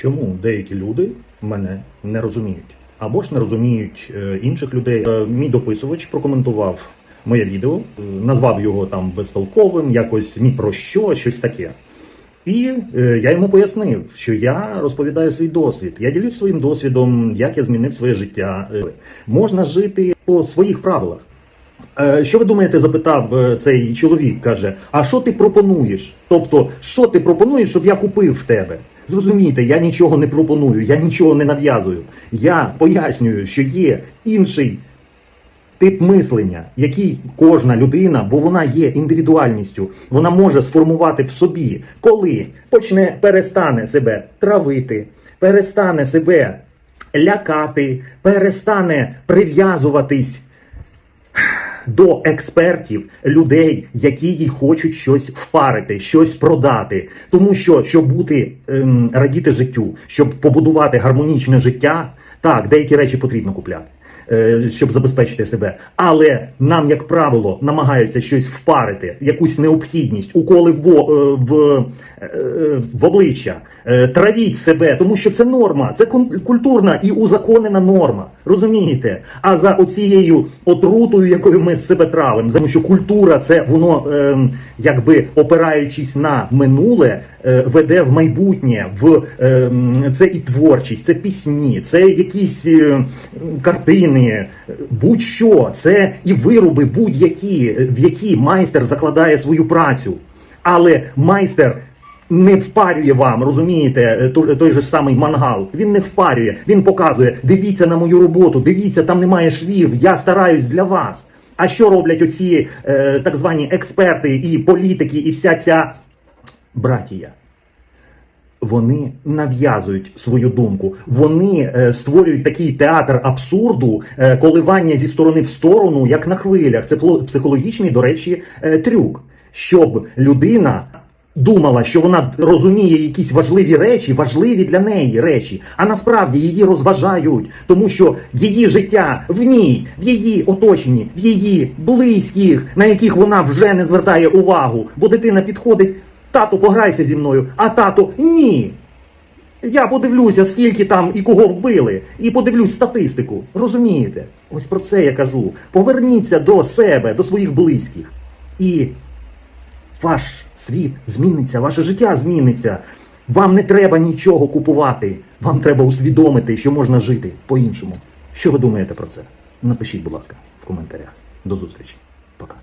Чому деякі люди мене не розуміють? Або ж не розуміють е, інших людей. Е, Мій дописувач прокоментував моє відео, е, назвав його там безтолковим, якось ні про що, щось таке. І я йому пояснив, що я розповідаю свій досвід. Я ділюсь своїм досвідом, як я змінив своє життя. Можна жити по своїх правилах. Що ви думаєте, запитав цей чоловік, каже: А що ти пропонуєш? Тобто, що ти пропонуєш, щоб я купив в тебе? Зрозумійте, я нічого не пропоную, я нічого не нав'язую. Я пояснюю, що є інший тип мислення, який кожна людина, бо вона є індивідуальністю, вона може сформувати в собі, коли почне перестане себе травити, перестане себе лякати, перестане прив'язуватись до експертів, людей, які їй хочуть щось впарити, щось продати. Тому що, щоб бути ем, радіти життю, щоб побудувати гармонічне життя, так, деякі речі потрібно купляти. Е, Щоб забезпечити себе, але нам, як правило, намагаються щось впарити, якусь необхідність, уколи в, е, в, е, в обличчя, травіть себе, тому що це норма, це культурна і узаконена норма. Розумієте? А за оцією отрутою, якою ми себе травимо, тому що культура це воно, якби опираючись на минуле, веде в майбутнє, в це і творчість, це пісні, це якісь картини, е, будь-що, це і вироби будь-які, е, в які майстер закладає свою працю. Але майстер не впарює вам, розумієте, е, той, же самий мангал. Він не впарює, він показує: дивіться на мою роботу, дивіться, там немає швів, я стараюсь для вас. А що роблять оці е, так звані експерти і політики, і вся ця братія? Вони нав'язують свою думку. Вони е, створюють такий театр абсурду, е, коливання зі сторони в сторону, як на хвилях. Це психологічний, до речі, е, трюк, щоб людина думала, що вона розуміє якісь важливі речі, важливі для неї речі, а насправді її розважають, тому що її життя в ній, в її оточенні, в її близьких, на яких вона вже не звертає увагу, бо дитина підходить. Тато, пограйся зі мною, а тато ні. Я подивлюся, скільки там і кого вбили, і подивлюсь статистику. Розумієте? Ось про це я кажу. Поверніться до себе, до своїх близьких. І ваш світ зміниться, ваше життя зміниться. Вам не треба нічого купувати. Вам треба усвідомити, що можна жити по-іншому. Що ви думаєте про це? Напишіть, будь ласка, в коментарях. До зустрічі. Пока.